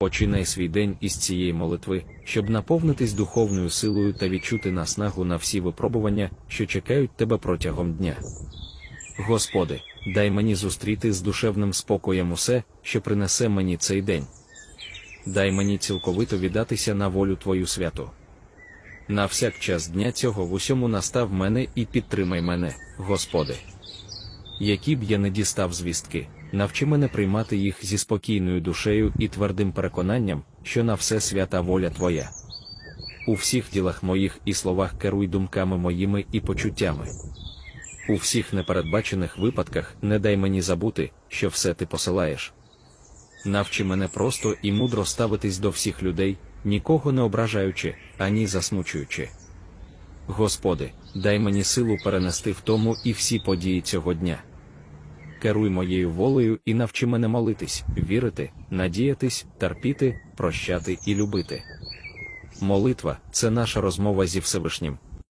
Починай свій день із цієї молитви, щоб наповнитись духовною силою та відчути наснагу на всі випробування, що чекають тебе протягом дня. Господи, дай мені зустріти з душевним спокоєм усе, що принесе мені цей день. Дай мені цілковито віддатися на волю Твою святу. На всяк час дня цього в усьому настав мене і підтримай мене, Господи. Які б я не дістав звістки, навчи мене приймати їх зі спокійною душею і твердим переконанням, що на все свята воля Твоя. У всіх ділах моїх і словах керуй думками моїми і почуттями. У всіх непередбачених випадках не дай мені забути, що все ти посилаєш. Навчи мене просто і мудро ставитись до всіх людей, нікого не ображаючи, ані засмучуючи. Господи, дай мені силу перенести в тому і всі події цього дня. Керуй моєю волею і навчи мене молитись, вірити, надіятись, терпіти, прощати і любити. Молитва це наша розмова зі Всевишнім,